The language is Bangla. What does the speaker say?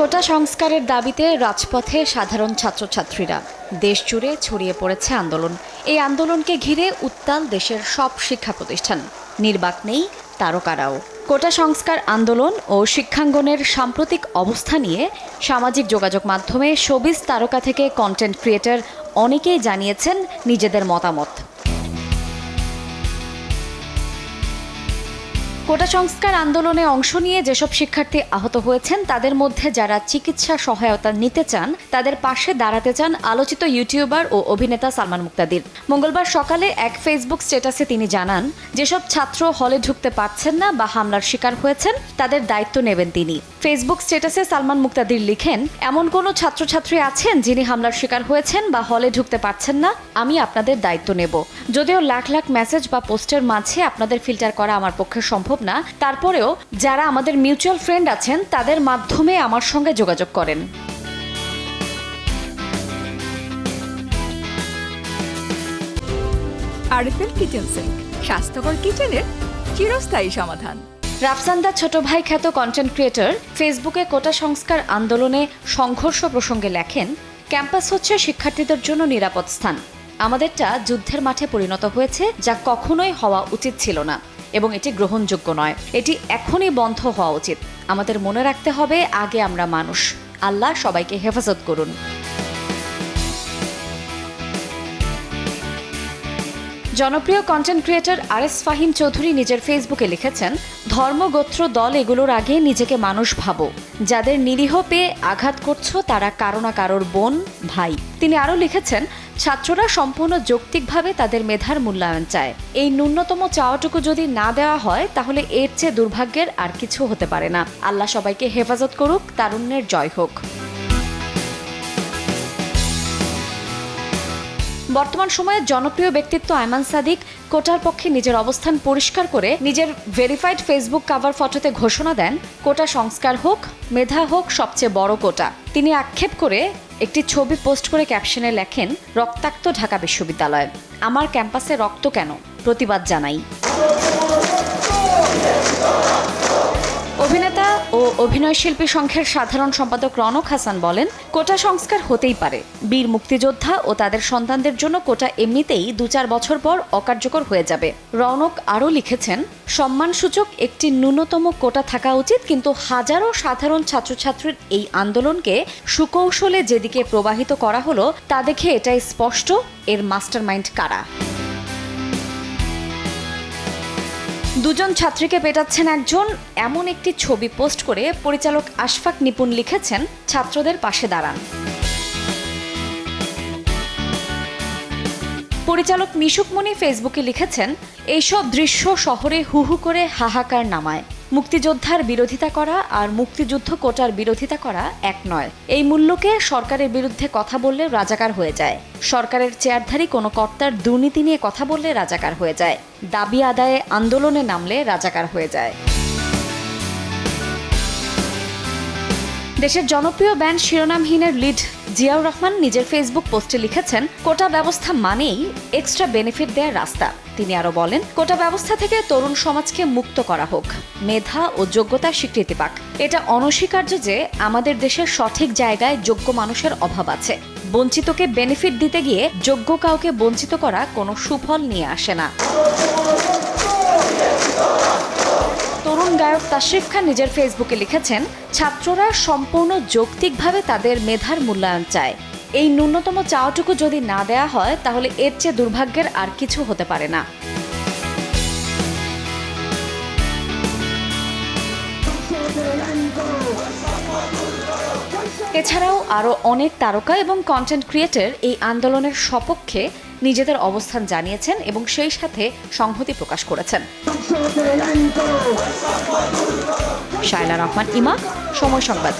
কোটা সংস্কারের দাবিতে রাজপথে সাধারণ ছাত্রছাত্রীরা। দেশ জুড়ে ছড়িয়ে পড়েছে আন্দোলন। এই আন্দোলনকে ঘিরে উত্তাল দেশের সব শিক্ষা প্রতিষ্ঠান। নির্বাক নেই তারকারাও। কোটা সংস্কার আন্দোলন ও শিক্ষাঙ্গনের সাম্প্রতিক অবস্থা নিয়ে সামাজিক যোগাযোগ মাধ্যমে শোবিজ তারকা থেকে কন্টেন্ট ক্রিয়েটর অনেকেই জানিয়েছেন নিজেদের মতামত। কোটা সংস্কার আন্দোলনে অংশ নিয়ে যেসব শিক্ষার্থী আহত হয়েছেন, তাদের মধ্যে যারা চিকিৎসা সহায়তা নিতে চান, তাদের পাশে দাঁড়াতে চান আলোচিত ইউটিউবার ও অভিনেতা সালমান মুক্তাদির। মঙ্গলবার সকালে এক ফেসবুক স্ট্যাটাসে তিনি জানান, যেসব ছাত্র হলে ঢুকতে পারছেন না বা হামলার শিকার হয়েছেন, তাদের দায়িত্ব নেবেন তিনি। ফেসবুক স্ট্যাটাসে সালমান মুক্তাদির লিখেন, এমন কোনো ছাত্রছাত্রী আছেন যিনি হামলার শিকার হয়েছেন বা হলে ঢুকতে পারছেন না, আমি আপনাদের দায়িত্ব নেব। যদিও লাখ লাখ মেসেজ বা পোস্টের মাঝে আপনাদের ফিল্টার করা আমার পক্ষে সম্ভব না, তারপরেও যারা আমাদের মিউচুয়াল ফ্রেন্ড আছেন, তাদের মাধ্যমে আমার সঙ্গে যোগাযোগ করেন। আরএফএল কিচেন সিঙ্ক, স্বাস্থ্যকর কিচেনের চিরস্থায়ী সমাধান। রাফসান্দা ছোট ভাই খ্যাত কন্টেন্ট ক্রিয়েটর ফেসবুকে কোটা সংস্কার আন্দোলনে সংঘর্ষ প্রসঙ্গে লেখেন, ক্যাম্পাস হচ্ছে শিক্ষার্থীদের জন্য নিরাপদ স্থান। আমাদেরটা যুদ্ধের মাঠে পরিণত হয়েছে, যা কখনোই হওয়া উচিত ছিল না এবং এটি গ্রহণযোগ্য নয়। এটি এখনই বন্ধ হওয়া উচিত। আমাদের মনে রাখতে হবে, আগে আমরা মানুষ। আল্লাহ সবাইকে হেফাজত করুন। জনপ্রিয় content creator R S Fahim Chowdhury নিজের ফেসবুকে লিখেছেন ধর্মগোত্র দল এগুলোর আগে নিজেকে মানুষ ভাবো। যাদের নিরীহ পেয়ে আঘাত করছ, তারা কারও না কারোর বোন, ভাই। তিনি আরও লিখেছেন, ছাত্ররা সম্পূর্ণ যৌক্তিকভাবে তাদের মেধার মূল্যায়ন চায়। এই ন্যূনতম চাওয়াটুকু যদি না দেওয়া হয়, তাহলে এর চেয়ে দুর্ভাগ্যের আর কিছু হতে পারে না। আল্লাহ সবাইকে হেফাজত করুক, তারুণ্যের জয় হোক। বর্তমান সময়ে জনপ্রিয় ব্যক্তিত্ব আয়মান সাদিক কোটার পক্ষে নিজের অবস্থান পরিষ্কার করে নিজের ভেরিফাইড ফেসবুক কাভার ফটোতে ঘোষণা দেন, কোটা সংস্কার হোক, মেধা হোক, সবচেয়ে বড় কোটা। তিনি আক্ষেপ করে একটি ছবি পোস্ট করে ক্যাপশনে লেখেন, রক্তাক্ত ঢাকা বিশ্ববিদ্যালয়। আমার ক্যাম্পাসে রক্ত কেন? প্রতিবাদ জানাই। অভিনেতা ও অভিনয় শিল্পী সংঘের সাধারণ সম্পাদক রনক হাসান বলেন, কোটা সংস্কার হতেই পারে। বীর মুক্তিযোদ্ধা ও তাদের সন্তানদের জন্য কোটা এমনিতেই দু চার বছর পর অকার্যকর হয়ে যাবে। রনক আরও লিখেছেন, সম্মানসূচক একটি ন্যূনতম কোটা থাকা উচিত, কিন্তু হাজারো সাধারণ ছাত্রছাত্রীর এই আন্দোলনকে সুকৌশলে যেদিকে প্রবাহিত করা হলো, তা দেখে এটাই স্পষ্ট, এর মাস্টারমাইন্ড কারা? দুজন ছাত্রীকে পেটাচ্ছেন একজন। এমন একটি ছবি পোস্ট করে পরিচালক আশফাক নিপুণ লিখেছেন, ছাত্রদের পাশে দাঁড়ান। পরিচালক মিশুক মনি ফেসবুকে লিখেছেন, এইসব দৃশ্য শহরে হুহু করে হাহাকার নামায়। মুক্তিযোদ্ধার বিরোধিতা করা আর মুক্তিযুদ্ধ কোটার বিরোধিতা করা এক নয়। এই মূল্যকে সরকারের বিরুদ্ধে কথা বললে রাজাকার হয়ে যায়। সরকারের চেয়ারধারী কোনো কর্তার দুর্নীতি নিয়ে কথা বললে রাজাকার হয়ে যায়। দাবি আদায়ে আন্দোলনে নামলে রাজাকার হয়ে যায়। দেশের জনপ্রিয় ব্যান্ড শিরোনামহীনের লিড জিয়াউর রহমান নিজের ফেসবুক পোস্টে লিখেছেন, কোটা ব্যবস্থা মানেই এক্সট্রা বেনিফিট দেওয়ার রাস্তা। তিনি আরও বলেন, কোটা ব্যবস্থা থেকে তরুণ সমাজকে মুক্ত করা হোক, মেধা ও যোগ্যতার স্বীকৃতি পাক। এটা অনস্বীকার্য যে আমাদের দেশের সঠিক জায়গায় যোগ্য মানুষের অভাব আছে। বঞ্চিতকে বেনিফিট দিতে গিয়ে যোগ্য কাউকে বঞ্চিত করা কোনো সুফল নিয়ে আসে না। গায়ক তাশরিফ খান নিজের ফেসবুকে লিখেছেন, ছাত্ররা সম্পূর্ণ যৌক্তিকভাবে তাদের মেধার মূল্যায়ন চায়। এই ন্যূনতম চাওয়াটুকু যদি না দেয়া হয়, তাহলে এর চেয়ে দুর্ভাগ্যের আর কিছু হতে পারে না। এছাড়াও আরও অনেক তারকা এবং কন্টেন্ট ক্রিয়েটর এই আন্দোলনের সপক্ষে নিজেদের অবস্থান জানিয়েছেন এবং সেই সাথে সংহতি প্রকাশ করেছেন। শায়লা রহমান ইমা সময় সংবাদ।